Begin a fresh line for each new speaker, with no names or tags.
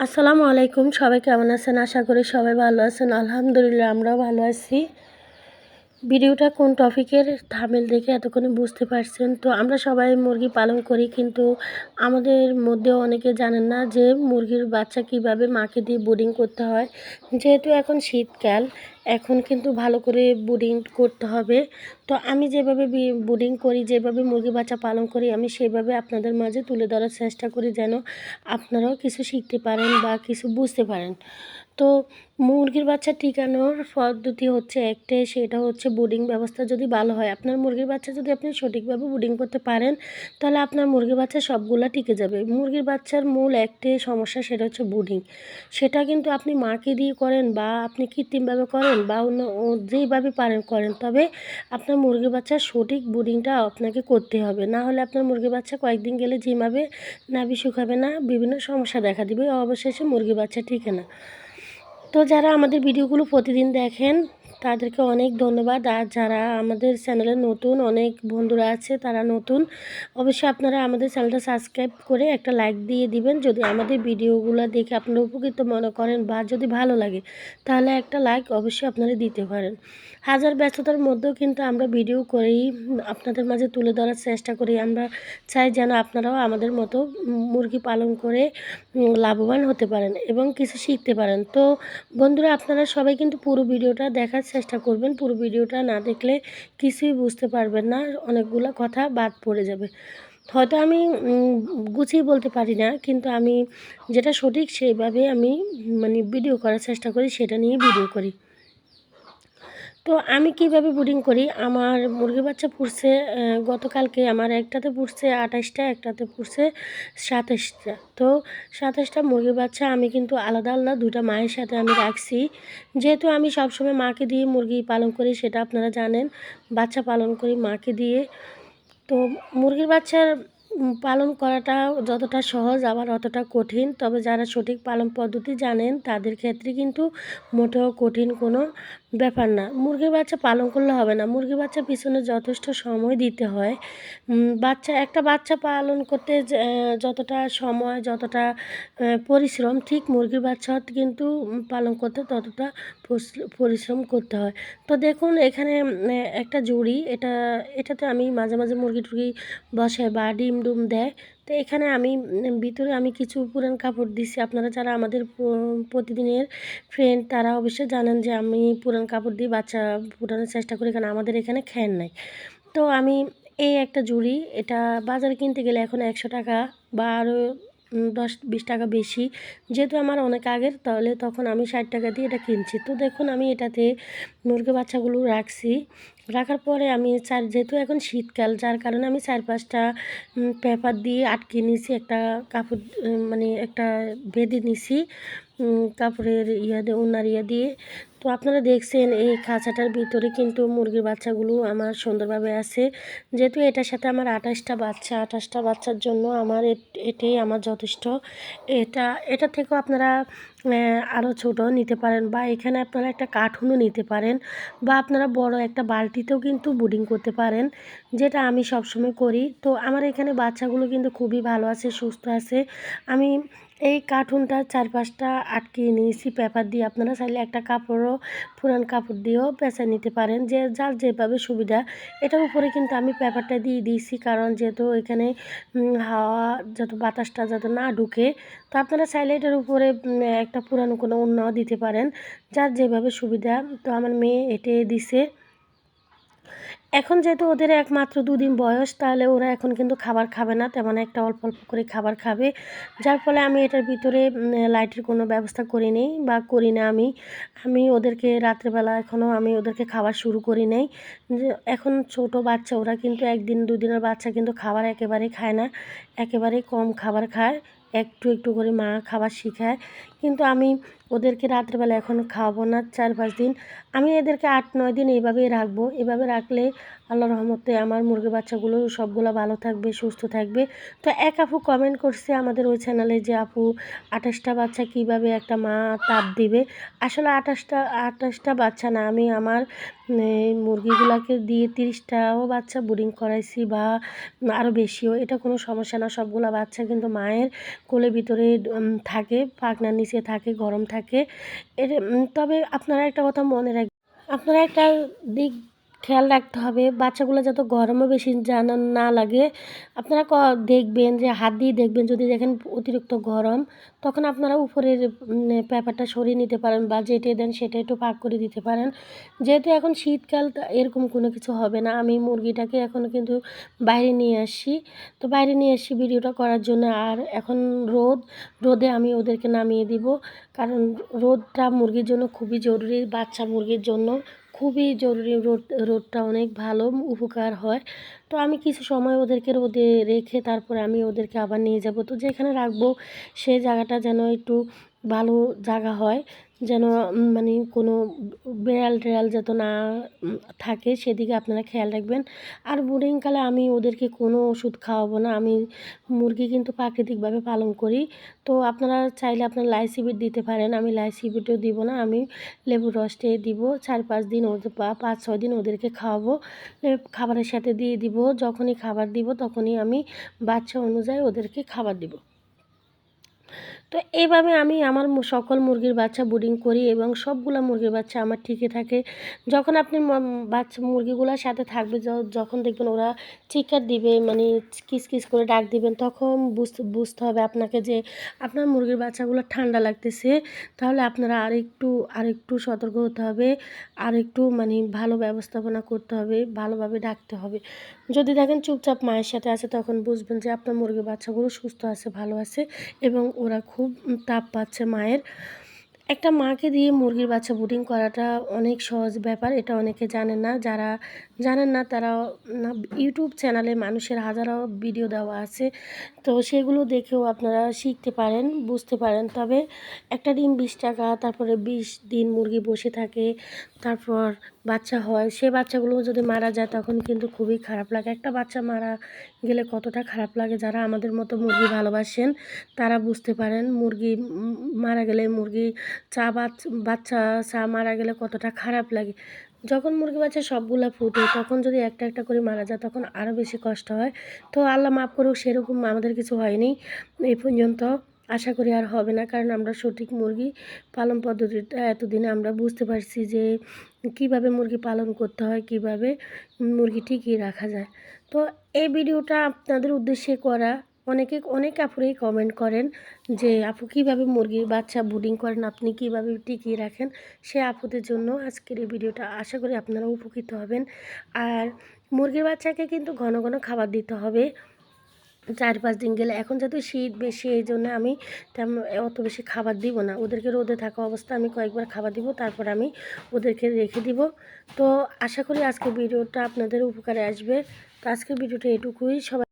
আসসালামু আলাইকুম, সবাই কেমন আছেন? আশা করি সবাই ভালো আছেন। আলহামদুলিল্লাহ, আমরাও ভালো আছি। ভিডিওটা কোন টপিকের থামেল দেখে এতক্ষণে বুঝতে পারছেন? তো আমরা সবাই মুরগি পালন করি, কিন্তু আমাদের মধ্যে অনেকে জানেন না যে মুরগির বাচ্চা কীভাবে মাকে দিয়ে বোর্ডিং করতে হয়। যেহেতু এখন শীতকাল এখন কিন্তু ভালো করে বুডিং করতে হবে। তো আমি যেভাবে বুডিং করি, যেভাবে মুরগি বাচ্চা পালন করি, আমি সেভাবে আপনাদের মাঝে তুলে ধরার চেষ্টা করি যেন আপনারাও কিছু শিখতে পারেন বা কিছু বুঝতে পারেন। তো মুরগির বাচ্চা টিকানোর পদ্ধতি হচ্ছে একটাই, সেটা হচ্ছে বুডিং ব্যবস্থা যদি ভালো হয়। আপনার মুরগির বাচ্চা যদি আপনি সঠিকভাবে বুডিং করতে পারেন, তাহলে আপনার মুরগির বাচ্চা সবগুলো টিকে যাবে। মুরগির বাচ্চার মূল একটাই সমস্যা, সেটা হচ্ছে বুডিং সেটা কিন্তু আপনি মাকে দিয়ে করেন বা আপনি কৃত্রিমভাবে করেন বা অন্য যেইভাবে পালন করেন। তবে আপনার মুরগি বাচ্চার সঠিক ব্রিডিংটা আপনাকে করতে হবে। না হলে আপনার মুরগি বাচ্চা কয়েকদিন গেলে যেভাবে নাভি শুকাবে না, বিভিন্ন সমস্যা দেখা দেবে। অবশেষে মুরগি বাচ্চা ঠিক না। তো যারা আমাদের ভিডিওগুলো প্রতিদিন দেখেন তাদেরকে অনেক ধন্যবাদ। আর যারা আমাদের চ্যানেলে নতুন, অনেক বন্ধুরা আছে, তারা নতুন, অবশ্যই আপনারা আমাদের চ্যানেলটা সাবস্ক্রাইব করে একটা লাইক দিয়ে দিবেন। যদি আমাদের ভিডিওগুলো দেখে আপনারা উপকৃত মনে করেন বা যদি ভালো লাগে, তাহলে একটা লাইক অবশ্যই আপনারা দিতে পারেন। হাজার ব্যস্ততার মধ্যেও কিন্তু আমরা ভিডিও করেই আপনাদের মাঝে তুলে ধরার চেষ্টা করি। আমরা চাই যেন আপনারাও আমাদের মতো মুরগি পালন করে লাভবান হতে পারেন এবং কিছু শিখতে পারেন। তো বন্ধুরা, আপনারা সবাই কিন্তু পুরো ভিডিওটা দেখার চেষ্টা করবেন পুরো ভিডিওটা না দেখলে কিছুই বুঝতে পারবেন না, অনেকগুলো কথা বাদ পড়ে যাবে। হয়তো আমি গুছিয়ে বলতে পারি না, কিন্তু আমি যেটা সঠিক সেইভাবে আমি মানে ভিডিও করার চেষ্টা করি, সেটা নিয়ে ভিডিও করি। তো আমি কীভাবে বুডিং করি? আমার মুরগি বাচ্চা পুষছে গতকালকে আমার একটাতে পুষছে, আঠাশটা, একটাতে পুষছে, সাতাশটা। তো সাতাশটা মুরগির বাচ্চা আমি কিন্তু আলাদা আলাদা দুটা মায়ের সাথে আমি রাখছি। যেহেতু আমি সবসময় মাকে দিয়ে মুরগি পালন করি, সেটা আপনারা জানেন, বাচ্চা পালন করি মাকে দিয়ে। তো মুরগির বাচ্চার পালন করাটা যতটা সহজ, আবার অতটা কঠিন, তবে যারা সঠিক পালন পদ্ধতি জানেন, তাদের ক্ষেত্রে কিন্তু মোটেও কঠিন কোনো ব্যাপার না। মুরগির বাচ্চা পালন করলে হবে না। মুরগির বাচ্চা পিছনে যথেষ্ট সময় দিতে হয়। বাচ্চা, একটা বাচ্চা পালন করতে যতটা সময়, যতটা পরিশ্রম, ঠিক মুরগির বাচ্চা কিন্তু পালন করতে ততটা পরিশ্রম করতে হয়। তো দেখুন, এখানে একটা জুড়ি, এটা, এটাতে আমি মাঝে মাঝে মুরগি টুরগি বসাই বা ডিম ডুম দেয়। তো এখানে আমি ভিতরে আমি কিছু পুরান কাপড় দিছি। আপনারা যারা আমাদের প্রতিদিনের ফ্রেন্ড তারা অবশ্যই জানেন যে আমি পুরান কাপড় দিয়ে বাচ্চা ফুটানোর চেষ্টা করি, কারণ আমাদের এখানে খ্যান নাই। তো আমি এই একটা জুড়ি, এটা বাজারে কিনতে গেলে এখন একশো টাকা বা আরও দশ, বিশ টাকা বেশি। যেহেতু আমার অনেক আগের, তাহলে তখন আমি ষাট টাকা দিয়ে এটা কিনছি। তো দেখুন, আমি এটাতে মুরগি বাচ্চাগুলো রাখছি। রাখার পরে আমি চার, যেহেতু এখন শীতকাল, যার কারণে আমি চার পাঁচটা পেপার দিয়ে আটকে নিয়েছি, একটা কাপড় মানে একটা বেঁধে নিছি কাপড়ের ইয়া দিয়ে ওনার ইয়া দিয়ে। তো আপনারা দেখছেন এই খাঁচাটার ভিতরে কিন্তু মুরগির বাচ্চাগুলো আমার সুন্দরভাবে আছে। যেহেতু এটার সাথে আমার আঠাশটা বাচ্চা, আঠাশটা বাচ্চার জন্য আমার এটাই আমার যথেষ্ট। এটা এটা থেকেও আপনারা আরও ছোটো নিতে পারেন বা এখানে আপনারা একটা কার্টুনও নিতে পারেন বা আপনারা বড় একটা বালতিতেও কিন্তু বুডিং করতে পারেন, যেটা আমি সবসময় করি। তো আমার এখানে বাচ্চাগুলো কিন্তু খুবই ভালো আছে, সুস্থ আছে। আমি এই কার্টুনটা চারপাশটা আটকিয়ে নিয়েছি, পেপার দিয়ে। আপনারা চাইলে একটা কাপড়ও, পুরান কাপড় দিয়েও পেঁচা নিতে পারেন, যে যার যেভাবে সুবিধা। এটার উপরে কিন্তু আমি পেপারটা দিয়ে দিয়েছি, কারণ যেহেতু এখানে হাওয়া, যত বাতাসটা যাতে না ঢুকে, তো আপনারা চাইলে এটার উপরে একটা পুরানো কোনো অন্যও দিতে পারেন, যার যেভাবে সুবিধা। তো আমার মেয়ে এটে দিছে। এখন যেহেতু ওদের একমাত্র দুদিন বয়স, তাহলে ওরা এখন কিন্তু খাবার খাবে না, তেমন একটা অল্প অল্প করে খাবার খাবে। যার ফলে আমি এটার ভিতরে লাইটের কোনো ব্যবস্থা করি নেই বা করি না আমি। আমি ওদেরকে রাত্রেবেলা এখনও আমি ওদেরকে খাবার শুরু করি নেই। এখন ছোট বাচ্চা, ওরা কিন্তু একদিন দুদিনের বাচ্চা কিন্তু খাবার একেবারেই খায় না। একেবারেই কম খাবার খায়, একটু একটু করে মা খাবার শেখায়। কিন্তু আমি ওদেরকে রাত্রেবেলা এখন খাওয়াবো না চার পাঁচ দিন। আমি এদেরকে আট, নয় দিন এইভাবেই রাখব। এভাবে রাখলে আল্লাহ রহমতে আমার মুরগি বাচ্চাগুলো সবগুলো ভালো থাকবে, সুস্থ থাকবে। তো এক আপু কমেন্ট করছে আমাদের ওই চ্যানেলে যে, আপু, আঠাশটা বাচ্চা কীভাবে একটা মা তাপ দিবে? আসলে আঠাশটা আঠাশটা বাচ্চা না, আমি আমার মুরগিগুলোকে দিয়ে তিরিশটাও বাচ্চা বোরিং করাইছি বা আরও বেশিও। এটা কোনো সমস্যা না, সবগুলো বাচ্চা কিন্তু মায়ের কোলে ভিতরে থাকে পাখনার নিচে থাকে গরম থাকে। এর তবে আপনারা একটা কথা মনে রাখবেন। আপনারা একটা দিক খেয়াল রাখতে হবে। বাচ্চাগুলো যাতে গরমও বেশি যেন না লাগে। আপনারা দেখবেন যে, হাত দিয়ে দেখবেন যদি দেখেন অতিরিক্ত গরম, তখন আপনারা উপরের পেপারটা সরিয়ে নিতে পারেন বা যেটে দেন সেটা একটু পাক করে দিতে পারেন। যেহেতু এখন শীতকাল এরকম কোনো কিছু হবে না। আমি মুরগিটাকে এখন কিন্তু বাইরে নিয়ে আসি। তো বাইরে নিয়ে আসছি ভিডিওটা করার জন্য আর এখন রোদ, রোদে আমি ওদেরকে নামিয়ে দিব। কারণ রোদটা মুরগির জন্য খুবই জরুরি, বাচ্চা মুরগির জন্য। খুবই জরুরি রোদ, রোদটা অনেক ভালো, উপকার হয়। তো আমি কিছু সময় ওদেরকে রোদে রেখে তারপরে আমি ওদেরকে আবার নিয়ে যাব। তো যেখানে রাখব সেই জায়গাটা যেন একটু ভালো জায়গা হয়, যেন মানে কোনো বেড়াল টেড়াল যাতে না থাকে, সেদিকে আপনারা খেয়াল রাখবেন। আর বোর্ডিংকালে আমি ওদেরকে কোনো ওষুধ খাওয়াবো না। আমি মুরগি কিন্তু প্রাকৃতিকভাবে পালন করি। তো আপনারা চাইলে আপনারা লাইসিবিট দিতে পারেন। আমি লাইসিবিটও দিব না, আমি লেবুর রসটে দিব। চার পাঁচ দিন ওদের বা পাঁচ ছয় দিন ওদেরকে খাওয়াবো। খাবারের সাথে দিয়ে দিব। যখনই খাবার দিব, তখনই আমি বাচ্চা অনুযায়ী ওদেরকে খাবার দিব। তো এইভাবে আমি আমার সকল মুরগির বাচ্চা ব্রিডিং করি এবং সবগুলো মুরগির বাচ্চা আমার ঠিকই থাকে। যখন আপনি বাচ্চা, মুরগিগুলোর সাথে থাকবে যখন দেখবেন ওরা চিৎকার দিবে মানে কিস কিস করে ডাক দিবেন, তখন বুঝতে বুঝতে হবে আপনাকে যে আপনার মুরগির বাচ্চাগুলো ঠান্ডা লাগতেছে। তাহলে আপনারা আরেকটু আরেকটু সতর্ক হতে হবে, আরেকটু মানে ভালো ব্যবস্থাপনা করতে হবে, ভালোভাবে ডাকতে হবে। যদি দেখেন চুপচাপ মায়ের সাথে আছে, তখন বুঝবেন যে আপনার মুরগির বাচ্চাগুলো সুস্থ আছে, ভালো আছে এবং ওরা খুব তাপ পাচ্ছে মায়ের। একটা মাকে দিয়ে মুরগির বাচ্চা বুটিং করাটা অনেক সহজ ব্যাপার, এটা অনেকে জানে না। যারা জানেন না, তারা না ইউটিউব চ্যানেলে মানুষের হাজারো ভিডিও দেওয়া আছে। তো সেগুলো দেখেও আপনারা শিখতে পারেন, বুঝতে পারেন। তবে একটা ডিম বিশ টাকা, তারপরে বিশ দিন মুরগি বসে থাকে, তারপর বাচ্চা হয়। সে বাচ্চাগুলো যদি মারা যায়, তখন কিন্তু খুবই খারাপ লাগে। একটা বাচ্চা মারা গেলে কতটা খারাপ লাগে, যারা আমাদের মতো মুরগি ভালোবাসেন, তারা বুঝতে পারেন মুরগি মারা গেলে মুরগি চা বাচ- বাচ্চা চা মারা গেলে কতটা খারাপ লাগে। যখন মুরগি বাচ্চা সবগুলা ফুটে, তখন যদি একটা একটা করে মারা যায়, তখন আরও বেশি কষ্ট হয়। তো আল্লাহ মাফ করুক, সেরকম আমাদের কিছু হয়নি এই পর্যন্ত। আশা করি আর হবে না, কারণ আমরা সঠিক মুরগি পালন পদ্ধতিটা এতদিনে আমরা বুঝতে পারছি যে কীভাবে মুরগি পালন করতে হয়, কীভাবে মুরগি টিকিয়ে রাখা যায়। তো এই ভিডিওটা আপনাদের উদ্দেশ্যে করা। অনেকে, অনেক আপুরেই কমেন্ট করেন যে, আপু কীভাবে মুরগির বাচ্চা বুডিং করেন? আপনি কীভাবে টিকিয়ে রাখেন? সে আপুদের জন্য আজকের এই ভিডিওটা আশা করি আপনারা উপকৃত হবেন। আর মুরগির বাচ্চাকে কিন্তু ঘন ঘন খাবার দিতে হবে। চার পাঁচ দিন গেলে এখন যেহেতু শীত বেশি, এই জন্য আমি তেমন অত বেশি খাবার দিব না। ওদেরকে রোদে থাকা অবস্থা, আমি কয়েকবার খাবার দিব, তারপর আমি ওদেরকে রেখে দিব। তো আশা করি আজকের ভিডিওটা আপনাদের উপকারে আসবে। তো আজকের ভিডিওটা এটুকুই। সবাই